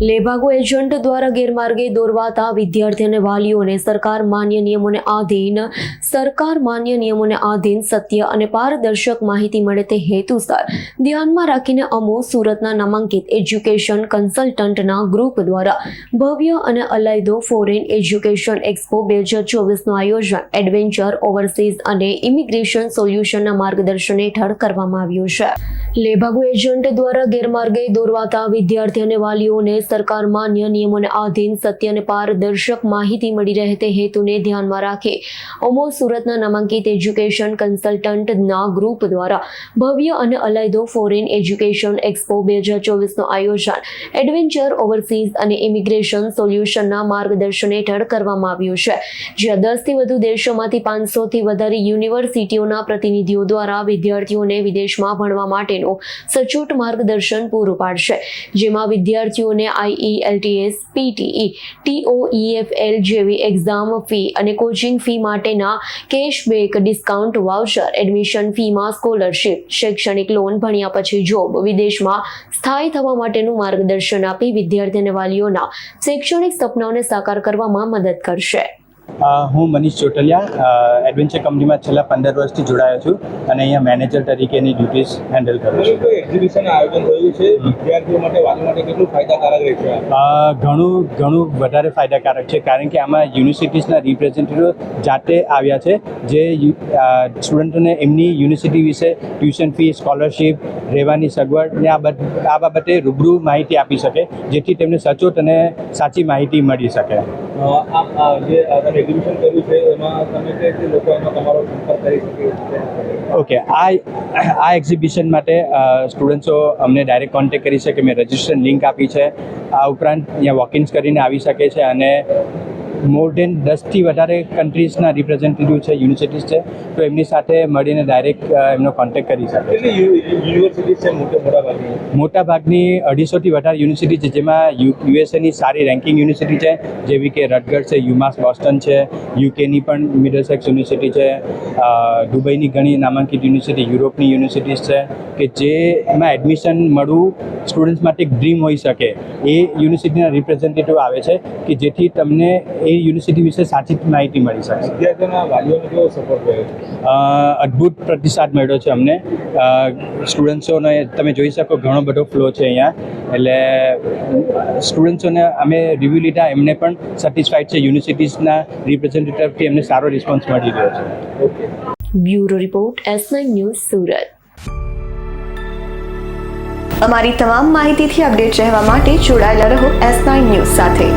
લેભાગુ agent દ્વારા ગેરમાર્ગે દોરવાતા વિદ્યાર્થી અને વાલીઓને સરકાર માન્ય નિયમોને આધીન, સરકાર માન્ય નિયમોને આધીન સત્ય અને પારદર્શક માહિતી મળે તે હેતુસર. ધ્યાનમાં રાખીને અમો સુરતના નામાંકિત એજ્યુકેશન કન્સલ્ટન્ટના ગ્રુપ દ્વારા ભવ્ય અને અલાયદો ફોરેન એજ્યુકેશન એક્સપો બે હજાર ચોવીસનું આયોજન એડવેન્ચર ઓવરસીઝ અને ઇમિગ્રેશન સોલ્યુશનના માર્ગદર્શન હેઠળ કરવામાં આવ્યું છે. લેભાગુ એજન્ટ દ્વારા ગેરમાર્ગે દોરવાતા વિદ્યાર્થી અને વાલીઓને સરકાર માન્ય નિયમોને આધીન સત્ય અને પારદર્શક માહિતી મળી રહે તે હેતુને ધ્યાનમાં રાખે. ઓમો સુરતના નામાંકિત એજ્યુકેશન કન્સલ્ટન્ટના ગ્રુપ દ્વારા ભવ્ય અને અલાયદો ફોરેન એજ્યુકેશન એક્સપો બે હજાર ચોવીસનું આયોજન, એડવેન્ચર ઓવરસીઝ અને ઇમિગ્રેશન સોલ્યુશનના માર્ગદર્શન હેઠળ કરવામાં આવ્યું છે. જ્યાં દસથી વધુ દેશોમાંથી પાંચસોથી વધારે યુનિવર્સિટીઓના પ્રતિનિધિઓ દ્વારા વિદ્યાર્થીઓને વિદેશમાં ભણવા માટેનું સચોટ માર્ગદર્શન પૂરું પાડશે. જેમાં વિદ્યાર્થીઓને આઈઈએલટીએસ પીટીઈ ટીઓઈએફએલ જેવી એક્ઝામ ફી અને કોચિંગ ફી માટેના કેશબેક ડિસ્કાઉન્ટ વાઉચર એડમિશન ફીમાં સ્કોલરશીપ શૈક્ષણિક લોન ભણ્યા પછી જોબ વિદેશમાં સ્થાયી થવા માટેનું માર્ગદર્શન આપી વિદ્યાર્થી અને વાલીઓના શૈક્ષણિક સપનાઓને સાકાર કરવામાં મદદ કરશે. હું મનીષ ચોટલિયા એડવેન્ચર કંપનીમાં છેલ્લા પંદર વર્ષથી જોડાયો છું અને અહીંયા મેનેજર તરીકેની ડ્યુટીઝ હેન્ડલ કરું છું. એક્ઝિબિશન આયોજન થયું છે. વિદ્યાર્થીઓ માટે વાલી માટે કેટલું ફાયદાકારક રહેશે ઘણું ઘણું વધારે ફાયદાકારક છે કારણ કે આમાં યુનિવર્સિટીઝના રિપ્રેઝેન્ટેટિવ જાતે આવ્યા છે જે સ્ટુડન્ટોને એમની યુનિવર્સિટી વિશે ટ્યુશન ફી સ્કોલરશિપ રહેવાની સગવડ ને આ બધ આ બાબતે રૂબરૂ માહિતી આપી શકે જેથી તેમને સચોટ અને સાચી માહિતી મળી શકે. જે એક્ઝિબિશન કર્યું છે, એમાં તમે કઈ રીતે લોકો એમાં તમારો સંપર્ક કરી શકે ઓકે, આ આ એક્ઝિબિશન માટે સ્ટુડન્ટ્સો અમને ડાયરેક્ટ કોન્ટેક્ટ કરી શકે. મેં રજિસ્ટ્રેશન લિંક આપી છે. આ ઉપરાંત અહીંયા વોકિંગ્સ કરીને આવી શકે છે અને મોર દેન દસથી વધારે કન્ટ્રીઝના રિપ્રેઝેન્ટેટિવ છે યુનિવર્સિટીઝ છે તો એમની સાથે મળીને ડાયરેક્ટ એમનો કોન્ટેક્ટ કરી શકે યુનિવર્સિટી છે મોટાભાગની મોટાભાગની અઢીસોથી વધારે યુનિવર્સિટી છે જેમાં યુએસએની સારી રેન્કિંગ યુનિવર્સિટી છે જેવી કે રટગર છે યુમાસ બોસ્ટન છે યુકેની પણ મિડલસેક્સ યુનિવર્સિટી છે દુબઈની ઘણી નામાંકિત યુનિવર્સિટી યુરોપની યુનિવર્સિટીઝ છે કે જેમાં એડમિશન મળવું સ્ટુડન્ટ્સ માટે એક ડ્રીમ હોઈ શકે. એ યુનિવર્સિટીના રિપ્રેઝેન્ટેટિવ આવે છે કે જેથી તમને એ યુનિવર્સિટી વિશે સાચી માહિતી મળી શકે. વિદ્યાર્થીઓના વાલીઓને કેવો સપોર્ટ રહ્યો અદ્ભુત પ્રતિસાદ મળ્યો છે અમને. સ્ટુડન્ટ્સોને તમે જોઈ શકો ઘણો બધો ફ્લો છે અહીંયા. એટલે સ્ટુડન્ટ્સોને અમે રિવ્યૂ લીધા એમને પણ સેટિસ્ફાઈડ છે. યુનિવર્સિટીઝના રિપ્રેઝેન્ટેટિવથી એમને સારો રિસ્પોન્સ મળી રહ્યો છે. Bureau report S news Surat. અમારી તમામ માહિતીથી અપડેટ રહેવા માટે જોડાયેલા રહો એસ નાઇન ન્યૂઝ સાથે.